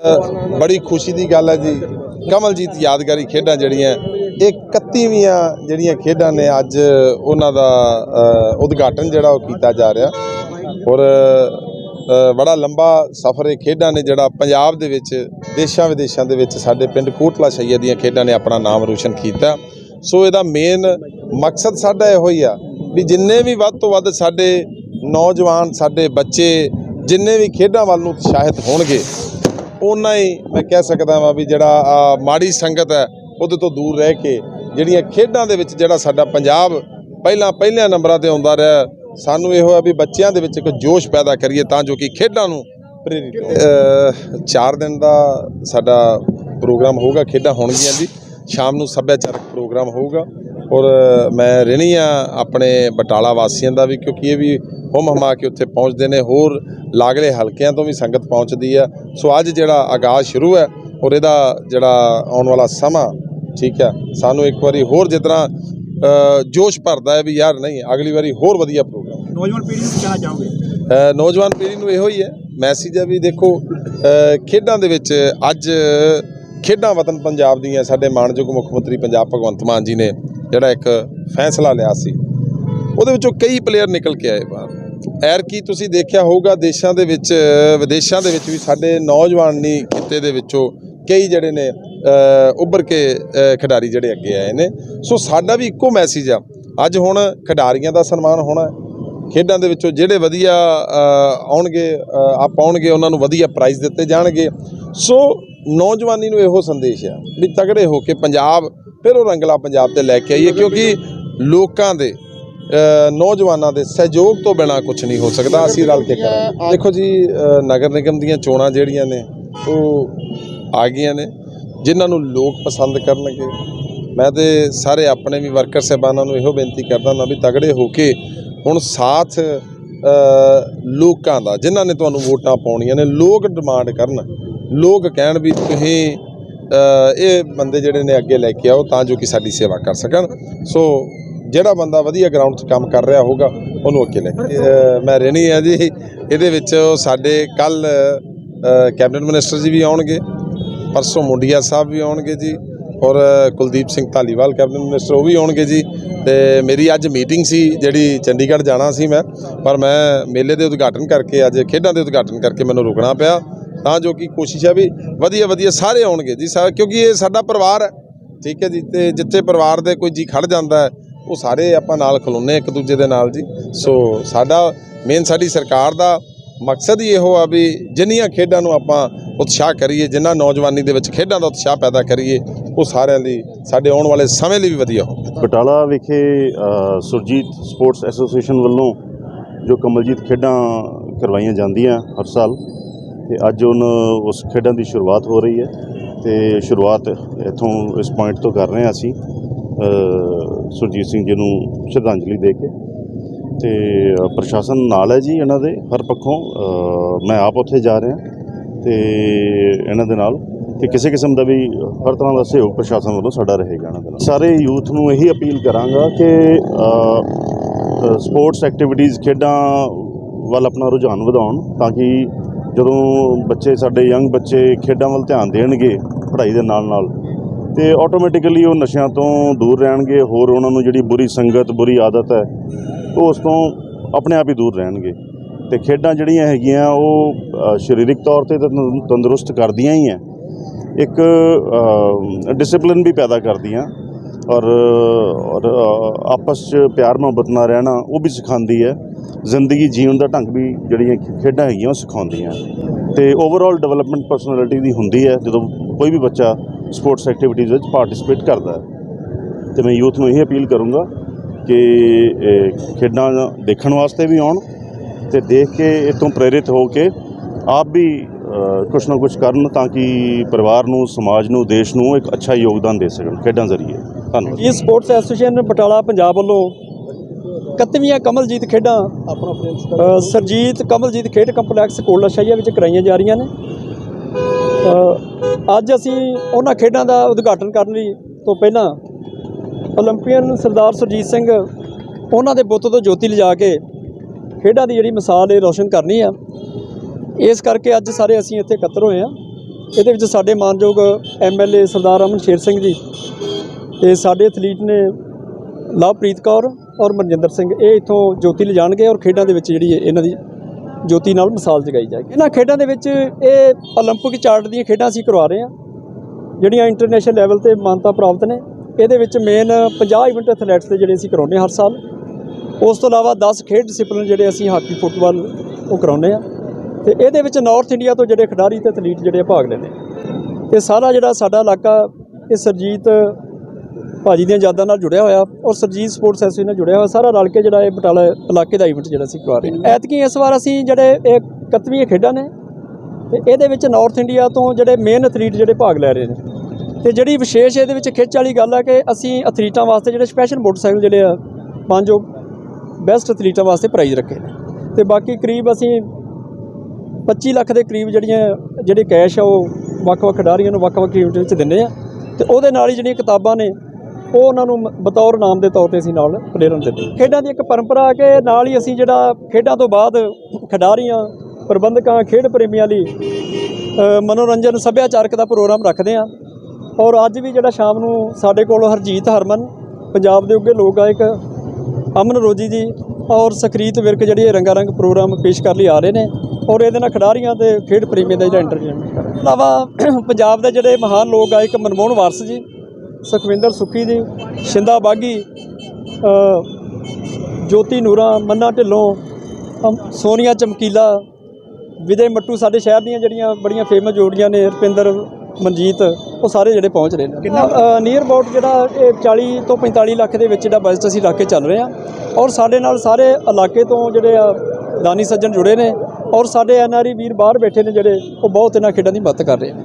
ਬੜੀ ਖੁਸ਼ੀ ਦੀ ਗੱਲ ਹੈ ਜੀ। ਕਮਲਜੀਤ ਯਾਦਗਾਰੀ ਖੇਡਾਂ ਜਿਹੜੀਆਂ, ਇਹ 31ਵੀਆਂ ਜਿਹੜੀਆਂ ਖੇਡਾਂ ਨੇ ਅੱਜ ਉਹਨਾਂ ਦਾ ਉਦਘਾਟਨ ਜਿਹੜਾ ਉਹ ਕੀਤਾ ਜਾ ਰਿਹਾ। ਔਰ ਬੜਾ ਲੰਬਾ ਸਫ਼ਰ ਇਹ ਖੇਡਾਂ ਨੇ ਜਿਹੜਾ ਪੰਜਾਬ ਦੇ ਵਿੱਚ ਦੇਸ਼ਾਂ ਵਿਦੇਸ਼ਾਂ ਦੇ ਵਿੱਚ ਸਾਡੇ ਪਿੰਡ ਕੋਟਲਾ ਸ਼ਈਆ ਦੀਆਂ ਖੇਡਾਂ ਨੇ ਆਪਣਾ ਨਾਮ ਰੋਸ਼ਨ ਕੀਤਾ। ਸੋ ਇਹਦਾ ਮੇਨ ਮਕਸਦ ਸਾਡਾ ਇਹੋ ਹੀ ਆ ਵੀ ਜਿੰਨੇ ਵੀ ਵੱਧ ਤੋਂ ਵੱਧ ਸਾਡੇ ਨੌਜਵਾਨ, ਸਾਡੇ ਬੱਚੇ, ਜਿੰਨੇ ਵੀ ਖੇਡਾਂ ਵੱਲ ਨੂੰ ਉਤਸ਼ਾਹਿਤ ਹੋਣਗੇ ਉਹਨਾਂ ਹੀ ਮੈਂ ਕਹਿ ਸਕਦਾ ਵਾਂ ਵੀ ਜਿਹੜਾ ਮਾੜੀ ਸੰਗਤ ਹੈ ਉਹਦੇ ਤੋਂ ਦੂਰ ਰਹਿ ਕੇ ਜਿਹੜੀਆਂ ਖੇਡਾਂ ਦੇ ਵਿੱਚ ਜਿਹੜਾ ਸਾਡਾ ਪੰਜਾਬ ਪਹਿਲਾਂ ਪਹਿਲਿਆਂ ਨੰਬਰਾਂ ਤੇ ਆਉਂਦਾ ਰਿਹਾ ਸਾਨੂੰ ਇਹੋ ਹੈ ਵੀ ਬੱਚਿਆਂ ਦੇ ਵਿੱਚ ਇੱਕ ਜੋਸ਼ ਪੈਦਾ ਕਰੀਏ ਤਾਂ ਜੋ ਕਿ ਖੇਡਾਂ ਨੂੰ ਪ੍ਰੇਰਿਤ ਚਾਰ ਦਿਨ ਦਾ ਸਾਡਾ ਪ੍ਰੋਗਰਾਮ ਹੋਊਗਾ ਖੇਡਾਂ ਹੋਣਗੀਆਂ ਜੀ। ਸ਼ਾਮ ਨੂੰ ਸੱਭਿਆਚਾਰਕ ਪ੍ਰੋਗਰਾਮ ਹੋਊਗਾ। ਔਰ ਮੈਂ ਰਹਿਣੀ ਆ ਆਪਣੇ ਬਟਾਲਾ ਵਾਸੀਆਂ ਦਾ ਵੀ ਕਿਉਂਕਿ ਇਹ ਵੀ ਹੁਮ ਹਮਾ ਕੇ ਉੱਥੇ ਪਹੁੰਚਦੇ ਨੇ ਹੋਰ ਲਾਗਲੇ ਹਲਕਿਆਂ ਤੋਂ ਵੀ ਸੰਗਤ ਪਹੁੰਚਦੀ ਆ। ਸੋ ਅੱਜ ਜਿਹੜਾ ਆਗਾਜ਼ ਸ਼ੁਰੂ ਹੈ ਔਰ ਇਹਦਾ ਜਿਹੜਾ ਆਉਣ ਵਾਲਾ ਸਮਾਂ ਠੀਕ ਹੈ ਸਾਨੂੰ ਇੱਕ ਵਾਰੀ ਹੋਰ ਜਿਤਨਾ ਜੋਸ਼ ਭਰਦਾ ਹੈ ਵੀ ਯਾਰ ਨਹੀਂ ਅਗਲੀ ਵਾਰੀ ਹੋਰ ਵਧੀਆ ਪ੍ਰੋਗਰਾਮ ਨੌਜਵਾਨ ਪੀੜ੍ਹੀ ਨੂੰ ਕੀ ਕਹਿਣਾ ਚਾਹੋਗੇ? ਅ, ਨੌਜਵਾਨ ਪੀੜ੍ਹੀ ਨੂੰ ਇਹੋ ਹੀ ਹੈ ਮੈਸੇਜ ਹੈ ਵੀ ਦੇਖੋ ਖੇਡਾਂ ਦੇ ਵਿੱਚ ਅੱਜ ਖੇਡਾਂ ਵਤਨ ਪੰਜਾਬ ਦੀਆਂ ਸਾਡੇ ਮਾਣਯੋਗ ਮੁੱਖ ਮੰਤਰੀ ਪੰਜਾਬ ਭਗਵੰਤ ਮਾਨ ਜੀ ਨੇ ਜਿਹੜਾ ਇੱਕ ਫੈਸਲਾ ਲਿਆ ਸੀ ਉਹਦੇ ਵਿੱਚੋਂ ਕਈ ਪਲੇਅਰ ਨਿਕਲ ਕੇ ਆਏ ਬਾਹਰ। ਐਰ ਕੀ ਤੁਸੀਂ ਦੇਖਿਆ ਹੋਊਗਾ ਦੇਸ਼ਾਂ ਦੇ ਵਿੱਚ ਵਿਦੇਸ਼ਾਂ ਦੇ ਵਿੱਚ ਵੀ ਸਾਡੇ ਨੌਜਵਾਨੀ ਖਿੱਤੇ ਦੇ ਵਿੱਚੋਂ ਕਈ ਜਿਹੜੇ ਨੇ ਅ, ਉੱਭਰ ਕੇ ਖਿਡਾਰੀ ਜਿਹੜੇ ਅੱਗੇ ਆਏ ਨੇ। ਸੋ ਸਾਡਾ ਵੀ ਇੱਕੋ ਮੈਸੇਜ ਆ ਅੱਜ ਹੁਣ ਖਿਡਾਰੀਆਂ ਦਾ ਸਨਮਾਨ ਹੋਣਾ ਖੇਡਾਂ ਦੇ ਵਿੱਚੋਂ ਜਿਹੜੇ ਵਧੀਆ ਆਉਣਗੇ ਅ, ਆਪ ਆਉਣਗੇ ਉਹਨਾਂ ਨੂੰ ਵਧੀਆ ਪ੍ਰਾਈਜ਼ ਦਿੱਤੇ ਜਾਣਗੇ। ਸੋ ਨੌਜਵਾਨੀ ਨੂੰ ਇਹੋ ਸੰਦੇਸ਼ ਆ ਵੀ ਤਗੜੇ ਹੋ ਕੇ ਪੰਜਾਬ ਫਿਰ ਉਹ ਰੰਗਲਾ ਪੰਜਾਬ ਤੇ ਲੈ ਕੇ ਆਈਏ ਕਿਉਂਕਿ ਲੋਕਾਂ ਦੇ ਨੌਜਵਾਨਾਂ ਦੇ ਸਹਿਯੋਗ ਤੋਂ ਬਿਨਾ ਕੁਝ ਨਹੀਂ ਹੋ ਸਕਦਾ, ਅਸੀਂ ਰਲ ਕੇ ਕਰਾਂਗੇ। ਦੇਖੋ ਜੀ ਨਗਰ ਨਿਗਮ ਦੀਆਂ ਚੋਣਾਂ ਜਿਹੜੀਆਂ ਨੇ, ਉਹ ਆ ਗਈਆਂ ਨੇ, ਜਿਨ੍ਹਾਂ ਨੂੰ ਲੋਕ ਪਸੰਦ ਕਰਨਗੇ। ਮੈਂ ਤੇ ਸਾਰੇ ਆਪਣੇ ਵੀ ਵਰਕਰ ਸਹਿਬਾਨਾਂ ਨੂੰ ਇਹੋ ਬੇਨਤੀ ਕਰਦਾ ਨਾ ਵੀ ਤਗੜੇ ਹੋ ਕੇ ਹੁਣ ਸਾਥ ਲੋਕਾਂ ਦਾ, ਜਿਨ੍ਹਾਂ ਨੇ ਤੁਹਾਨੂੰ ਵੋਟਾਂ ਪਾਉਣੀਆਂ ਨੇ, ਲੋਕ ਡਿਮਾਂਡ ਕਰਨ। ਲੋਕ ਕਹਿਣ ਵੀ ਤੁਸੀਂ ਇਹ ਬੰਦੇ ਜਿਹੜੇ ਨੇ ਅੱਗੇ ਲੈ ਕੇ ਆਓ ਤਾਂ ਜੋ ਕਿ ਸਾਡੀ ਸੇਵਾ ਕਰ ਸਕਣ। ਸੋ ਜਿਹੜਾ ਬੰਦਾ ਵਧੀਆ ਗਰਾਊਂਡ 'ਚ ਕੰਮ ਕਰ ਰਿਹਾ ਹੋਊਗਾ, ਉਹਨੂੰ ਅੱਗੇ ਲੈ ਮੈਂ ਰਹਿਣੀ ਆ ਜੀ। ਇਹਦੇ ਵਿੱਚ ਸਾਡੇ ਕੱਲ ਕੈਬਨਿਟ ਮਿਨਿਸਟਰ ਜੀ ਵੀ ਆਉਣਗੇ, ਪਰਸੋਂ ਮੁੰਡੀਆ ਸਾਹਿਬ ਵੀ ਆਉਣਗੇ ਜੀ, ਔਰ ਕੁਲਦੀਪ ਸਿੰਘ ਧਾਲੀਵਾਲ ਕੈਬਨਿਟ ਮਿਨਿਸਟਰ, ਉਹ ਵੀ ਆਉਣਗੇ ਜੀ। ਤੇ ਮੇਰੀ ਅੱਜ ਮੀਟਿੰਗ ਸੀ, ਜਿਹੜੀ ਚੰਡੀਗੜ੍ਹ ਜਾਣਾ ਸੀ ਮੈਂ, ਪਰ ਮੈਂ ਮੇਲੇ ਦੇ ਉਦਘਾਟਨ ਕਰਕੇ, ਅੱਜ ਖੇਡਾਂ ਦੇ ਉਦਘਾਟਨ ਕਰਕੇ ਮੈਨੂੰ ਰੁਕਣਾ ਪਿਆ। ਤਾਂ ਜੋ ਕਿ ਕੋਸ਼ਿਸ਼ ਹੈ ਵੀ ਵਧੀਆ ਵਧੀਆ ਸਾਰੇ ਆਉਣਗੇ ਜੀ, ਸਾ, ਕਿਉਂਕਿ ਇਹ ਸਾਡਾ ਪਰਿਵਾਰ ਹੈ, ਠੀਕ ਹੈ ਜੀ, ਤੇ ਜਿੱਥੇ ਪਰਿਵਾਰ ਦੇ ਕੋਈ ਜੀ ਖੜ ਜਾਂਦਾ ਹੈ, ਉਹ ਸਾਰੇ ਆਪਾਂ ਨਾਲ ਖਲੋਨੇ ਇੱਕ ਦੂਜੇ ਦੇ ਨਾਲ ਜੀ। ਸੋ ਸਾਡਾ ਮੇਨ ਸਾਡੀ ਸਰਕਾਰ ਦਾ ਮਕਸਦ ਹੀ ਇਹੋ ਆ ਵੀ ਜਿੰਨੀਆਂ ਖੇਡਾਂ ਨੂੰ ਆਪਾਂ ਉਤਸ਼ਾਹ ਕਰੀਏ, ਜਿੰਨਾ ਨੌਜਵਾਨੀ ਦੇ ਵਿੱਚ ਖੇਡਾਂ ਦਾ ਉਤਸ਼ਾਹ ਪੈਦਾ ਕਰੀਏ, ਉਹ ਸਾਰਿਆਂ ਲਈ ਸਾਡੇ ਆਉਣ ਵਾਲੇ ਸਮੇਂ ਲਈ ਵੀ ਵਧੀਆ ਹੋਵੇ। ਬਟਾਲਾ ਵਿਖੇ ਸੁਰਜੀਤ ਸਪੋਰਟਸ ਐਸੋਸੀਏਸ਼ਨ ਵੱਲੋਂ ਜੋ ਕਮਲਜੀਤ ਖੇਡਾਂ ਕਰਵਾਈਆਂ ਜਾਂਦੀਆਂ ਹਰ ਸਾਲ ਤੇ ਅੱਜ ਉਹਨ ਉਸ ਖੇਡਾਂ ਦੀ ਸ਼ੁਰੂਆਤ ਹੋ ਰਹੀ ਹੈ ਤੇ ਸ਼ੁਰੂਆਤ ਇੱਥੋਂ ਇਸ ਪੁਆਇੰਟ ਤੋਂ ਕਰ ਰਹੇ ਹਾਂ ਅਸੀਂ ਸੁਰਜੀਤ ਸਿੰਘ ਜੀ ਨੂੰ ਸ਼ਰਧਾਂਜਲੀ ਦੇ ਕੇ। ਤੇ ਪ੍ਰਸ਼ਾਸਨ ਨਾਲ ਹੈ ਜੀ ਇਹਨਾਂ ਦੇ, ਹਰ ਪੱਖੋਂ ਮੈਂ ਆਪ ਉੱਥੇ ਜਾ ਰਿਹਾ। ਤੇ ਇਹਨਾਂ ਦੇ ਨਾਲ, ਤੇ ਕਿਸੇ ਕਿਸਮ ਦਾ ਵੀ ਹਰ ਤਰ੍ਹਾਂ ਦਾ ਸਹਿਯੋਗ ਪ੍ਰਸ਼ਾਸਨ ਵੱਲੋਂ ਸਾਡਾ ਰਹੇਗਾ ਇਹਨਾਂ ਦੇ ਨਾਲ। ਸਾਰੇ ਯੂਥ ਨੂੰ ਇਹੀ ਅਪੀਲ ਕਰਾਂਗਾ ਕਿ ਸਪੋਰਟਸ ਐਕਟੀਵਿਟੀਜ਼ ਖੇਡਾਂ ਵੱਲ ਆਪਣਾ ਰੁਝਾਨ ਵਧਾਉਣ ਤਾਂ ਕਿ ਜਦੋਂ ਬੱਚੇ ਸਾਡੇ ਯੰਗ ਬੱਚੇ ਖੇਡਾਂ ਵੱਲ ਧਿਆਨ ਦੇਣਗੇ ਪੜ੍ਹਾਈ ਦੇ ਨਾਲ ਨਾਲ ਤੇ ਆਟੋਮੈਟਿਕਲੀ ਉਹ ਨਸ਼ਿਆਂ ਤੋਂ ਦੂਰ ਰਹਿਣਗੇ ਹੋਰ ਉਹਨਾਂ ਨੂੰ ਜਿਹੜੀ ਬੁਰੀ ਸੰਗਤ ਬੁਰੀ ਆਦਤ ਹੈ ਉਹ ਉਸ ਤੋਂ ਆਪਣੇ ਆਪ ਹੀ ਦੂਰ ਰਹਿਣਗੇ। ਤੇ ਖੇਡਾਂ ਜਿਹੜੀਆਂ ਹੈਗੀਆਂ ਉਹ ਅ, ਸਰੀਰਕ ਤੌਰ ਤੇ ਤਾਂ ਤੰਦਰੁਸਤ ਕਰਦੀਆਂ ਹੀ ਹੈ। ਇੱਕ ਡਿਸਪਲਿਨ ਵੀ ਪੈਦਾ ਕਰਦੀਆਂ। ਔਰ ਔਰ, ਆਪਸ 'ਚ ਪਿਆਰ ਮੁਹੱਬਤ ਨਾਲ ਰਹਿਣਾ ਉਹ ਵੀ ਸਿਖਾਉਂਦੀ ਹੈ। ਜ਼ਿੰਦਗੀ ਜੀਉਣ ਦਾ ਢੰਗ ਵੀ ਜਿਹੜੀਆਂ ਖੇਡਾਂ ਹੈਗੀਆਂ ਉਹ ਸਿਖਾਉਂਦੀਆਂ। ਤੇ ਓਵਰਆਲ ਡਿਵੈਲਪਮੈਂਟ ਪਰਸਨੈਲਿਟੀ ਦੀ ਹੁੰਦੀ ਹੈ, ਜਦੋਂ ਕੋਈ ਵੀ ਬੱਚਾ ਸਪੋਰਟਸ ਐਕਟੀਵਿਟੀਜ਼ ਵਿੱਚ ਪਾਰਟਿਸਿਪੇਟ ਕਰਦਾ ਹੈ। ਤੇ ਮੈਂ ਯੂਥ ਨੂੰ ਇਹ ਅਪੀਲ ਕਰੂੰਗਾ ਕਿ ਖੇਡਾਂ ਦੇਖਣ ਵਾਸਤੇ ਵੀ ਆਉਣ ਤੇ ਦੇਖ ਕੇ ਇਹ ਤੋਂ ਪ੍ਰੇਰਿਤ ਹੋ ਕੇ ਆਪ ਵੀ ਕੁਛ ਨਾ ਕੁਛ ਕਰਨ ਤਾਂ ਕਿ ਪਰਿਵਾਰ ਨੂੰ, ਸਮਾਜ ਨੂੰ, ਦੇਸ਼ ਨੂੰ ਇੱਕ ਅੱਛਾ ਯੋਗਦਾਨ ਦੇ ਸਕਣ ਖੇਡਾਂ ਜ਼ਰੀਏ। ਧੰਨਵਾਦ। ਇਹ ਸਪੋਰਟਸ ਐਸੋਸੀਏਸ਼ਨ ਬਟਾਲਾ ਪੰਜਾਬ ਵੱਲੋਂ 31ਵੀਆਂ ਕਮਲਜੀਤ ਖੇਡਾਂ ਆਪਣਾ ਸਰਜੀਤ ਕਮਲਜੀਤ ਖੇਡ ਕੰਪਲੈਕਸ ਕੋਲਾ ਸ਼ਾਹੀਆ ਵਿੱਚ ਕਰਾਈਆਂ ਜਾ ਰਹੀਆਂ ਨੇ। ਅੱਜ ਅਸੀਂ ਉਹਨਾਂ ਖੇਡਾਂ ਦਾ ਉਦਘਾਟਨ ਕਰਨ ਲਈ ਤੋਂ ਪਹਿਲਾਂ 올림ਪੀਅਨ ਸਰਦਾਰ ਸੁਰਜੀਤ ਸਿੰਘ ਉਹਨਾਂ ਦੇ ਬੁੱਤ ਤੋਂ ਜੋਤੀ ਲਿਜਾ ਕੇ ਖੇਡਾਂ ਦੀ ਜਿਹੜੀ ਮਿਸਾਲ ਇਹ ਰੋਸ਼ਨ ਕਰਨੀ ਆ। ਇਸ ਕਰਕੇ ਅੱਜ ਸਾਰੇ ਅਸੀਂ ਇੱਥੇ ਇਕੱਤਰ ਹੋਏ ਆ ਇਹਦੇ ਵਿੱਚ ਸਾਡੇ ਮਾਨਯੋਗ ਐਮਐਲਏ ਸਰਦਾਰ ਅਮਨ ਸ਼ੇਰ ਸਿੰਘ ਜੀ ਤੇ ਸਾਡੇ ਐਥਲੀਟ ਨੇ ਲਵਪ੍ਰੀਤ ਕੌਰ ਔਰ ਮਨਜਿੰਦਰ ਸਿੰਘ ਇਹ ਇੱਥੋਂ ਜੋਤੀ ਲਿਜਾਣਗੇ ਔਰ ਖੇਡਾਂ ਦੇ ਵਿੱਚ ਜਿਹੜੀ ਹੈ ਇਹਨਾਂ ਦੀ ਜੋਤੀ ਨਾਲ ਮਿਸਾਲ ਜਗਾਈ ਜਾਏਗੀ ਇਹਨਾਂ ਖੇਡਾਂ ਦੇ ਵਿੱਚ ਇਹ 올림픽 ਚਾਰਟ ਦੀਆਂ ਖੇਡਾਂ ਅਸੀਂ ਕਰਵਾ ਰਹੇ ਹਾਂ ਜਿਹੜੀਆਂ ਇੰਟਰਨੈਸ਼ਨਲ ਲੈਵਲ ਤੇ ਮਾਨਤਾ ਪ੍ਰਾਪਤ ਨੇ ਇਹਦੇ ਵਿੱਚ ਮੇਨ 50 ਇਵੈਂਟ ਐਥਲੈਟਸ ਦੇ ਜਿਹੜੇ ਅਸੀਂ ਕਰਾਉਂਦੇ ਹਾਂ ਹਰ ਸਾਲ ਉਸ ਤੋਂ ਇਲਾਵਾ 10 ਖੇਡ ਡਿਸਪਲਿਨ ਜਿਹੜੇ ਅਸੀਂ ਹਾਕੀ ਫੁੱਟਬਾਲ ਉਹ ਕਰਾਉਂਦੇ ਆ ਤੇ ਇਹਦੇ ਵਿੱਚ ਨਾਰਥ ਇੰਡੀਆ ਤੋਂ ਜਿਹੜੇ ਖਿਡਾਰੀ ਤੇ ਐਥਲੀਟ ਜਿਹੜੇ ਆ ਭਾਗ ਲੈਂਦੇ ਤੇ ਸਾਰਾ ਜਿਹੜਾ ਸਾਡਾ ਇਲਾਕਾ ਇਹ ਸਰਜੀਤ ਭਾਜੀ ਦੀਆਂ ਯਾਦਾਂ ਨਾਲ ਜੁੜਿਆ ਹੋਇਆ ਔਰ ਸਰਜੀਤ ਸਪੋਰਟਸ ਐਸੋਸੀਏਸ਼ਨ ਨਾਲ ਜੁੜਿਆ ਹੋਇਆ, ਸਾਰਾ ਰਲ ਕੇ ਜਿਹੜਾ ਇਹ ਬਟਾਲਾ ਇਲਾਕੇ ਦਾ ਇਵੈਂਟ ਜਿਹੜਾ ਅਸੀਂ ਕਰਵਾ ਰਹੇ ਹਾਂ। ਐਤਕੀ ਇਸ ਵਾਰ ਅਸੀਂ ਜਿਹੜੇ ਇਹ 31ਵੀਂ ਖੇਡਾਂ ਨੇ ਤੇ ਇਹਦੇ ਵਿੱਚ ਨਾਰਥ ਇੰਡੀਆ ਤੋਂ ਜਿਹੜੇ ਮੇਨ ਐਥਲੀਟ ਜਿਹੜੇ ਭਾਗ ਲੈ ਰਹੇ ਨੇ। ਤੇ ਜਿਹੜੀ ਵਿਸ਼ੇਸ਼ ਇਹਦੇ ਵਿੱਚ ਖਿੱਚ ਵਾਲੀ ਗੱਲ ਆ ਕਿ ਅਸੀਂ ਐਥਲੀਟਾਂ ਵਾਸਤੇ ਜਿਹੜੇ ਸਪੈਸ਼ਲ ਮੋਟਰਸਾਈਕਲ ਜਿਹੜੇ ਆ, ਪੰਜ ਜੋ ਬੈਸਟ ਐਥਲੀਟਾਂ ਵਾਸਤੇ ਪ੍ਰਾਈਜ਼ ਰੱਖੇ ਨੇ। ਤੇ ਬਾਕੀ ਕਰੀਬ ਅਸੀਂ 25 ਲੱਖ ਦੇ ਕਰੀਬ ਜਿਹੜੀਆਂ, ਜਿਹੜੇ ਕੈਸ਼ ਆ ਉਹ ਵੱਖ-ਵੱਖ ਖਿਡਾਰੀਆਂ ਨੂੰ ਵੱਖ-ਵੱਖ ਇਵੈਂਟ ਵਿੱਚ ਦਿੰਦੇ ਆ। ਤੇ ਉਹਦੇ ਨਾਲ ਹੀ ਜਿਹੜੀਆਂ ਕਿਤਾਬਾਂ ਨੇ ਉਹ ਉਹਨਾਂ ਨੂੰ ਬਤੌਰ ਨਾਮ ਦੇ ਤੌਰ ਤੇ ਅਸੀਂ ਨਾਲ ਪਲੇਅਰਾਂ ਦਿੱਤੇ ਖੇਡਾਂ ਦੀ ਇੱਕ ਪਰੰਪਰਾ ਆ ਕਿ ਨਾਲ ਹੀ ਅਸੀਂ ਜਿਹੜਾ ਖੇਡਾਂ ਤੋਂ ਬਾਅਦ ਖਿਡਾਰੀਆਂ, ਪ੍ਰਬੰਧਕਾਂ, ਖੇਡ ਪ੍ਰੇਮੀਆਂ ਲਈ ਮਨੋਰੰਜਨ, ਸੱਭਿਆਚਾਰਕ ਦਾ ਪ੍ਰੋਗਰਾਮ ਰੱਖਦੇ ਆ ਔਰ ਅੱਜ ਵੀ ਜਿਹੜਾ ਸ਼ਾਮ ਨੂੰ ਸਾਡੇ ਕੋਲ ਹਰਜੀਤ ਹਰਮਨ, ਪੰਜਾਬ ਦੇ ਉੱਗੇ ਲੋਕ ਗਾਇਕ ਅਮਨ ਰੋਜੀ ਜੀ ਔਰ ਸਖਰੀਤ ਵਿਰਕ ਜਿਹੜੀ ਇਹ ਰੰਗਾ ਰੰਗ ਪ੍ਰੋਗਰਾਮ ਪੇਸ਼ ਕਰ ਲਈ ਆ ਰਹੇ ਨੇ ਔਰ ਇਹਦੇ ਨਾਲ ਖਿਡਾਰੀਆਂ ਤੇ ਖੇਡ ਪ੍ਰੇਮੀਆਂ ਦਾ ਜਿਹੜਾ ਐਂਟਰਟੇਨਮੈਂਟ ਕਰ ਇਲਾਵਾ ਪੰਜਾਬ ਦੇ ਜਿਹੜੇ ਮਹਾਨ ਲੋਕ ਗਾਇਕ ਮਨਮੋਹਨ ਵਾਰਸ ਜੀ ਸੁਖਵਿੰਦਰ ਸੁੱਖੀ ਜੀ ਸ਼ਿੰਦਾ ਬਾਗੀ ਜੋਤੀ ਨੂਰਾ ਮੰਨਾ ਢਿੱਲੋਂ ਸੋਨੀਆ ਚਮਕੀਲਾ ਵਿਦੇ ਮੱਟੂ ਸਾਡੇ ਸ਼ਹਿਰ ਦੀਆਂ ਜਿਹੜੀਆਂ ਬੜੀਆਂ ਫੇਮਸ ਜੋੜੀਆਂ ਨੇ ਰੁਪਿੰਦਰ ਮਨਜੀਤ ਉਹ ਸਾਰੇ ਜਿਹੜੇ ਪਹੁੰਚ ਰਹੇ ਨੇ। ਨੀਅਰ ਅਬਾਊਟ ਜਿਹੜਾ ਇਹ 40 ਤੋਂ 45 ਲੱਖ ਦੇ ਵਿੱਚ ਜਿਹੜਾ ਬਜਟ ਅਸੀਂ ਇਲਾਕੇ ਚੱਲ ਰਹੇ ਹਾਂ ਔਰ ਸਾਡੇ ਨਾਲ ਸਾਰੇ ਇਲਾਕੇ ਤੋਂ ਜਿਹੜੇ ਆ ਦਾਨੀ ਸੱਜਣ ਜੁੜੇ ਨੇ ਔਰ ਸਾਡੇ ਐਨਆਰਈ ਵੀਰ ਬਾਹਰ ਬੈਠੇ ਨੇ ਜਿਹੜੇ ਉਹ ਬਹੁਤ ਇਹਨਾਂ ਖੇਡਾਂ ਦੀ ਮਦਦ ਕਰ ਰਹੇ ਨੇ।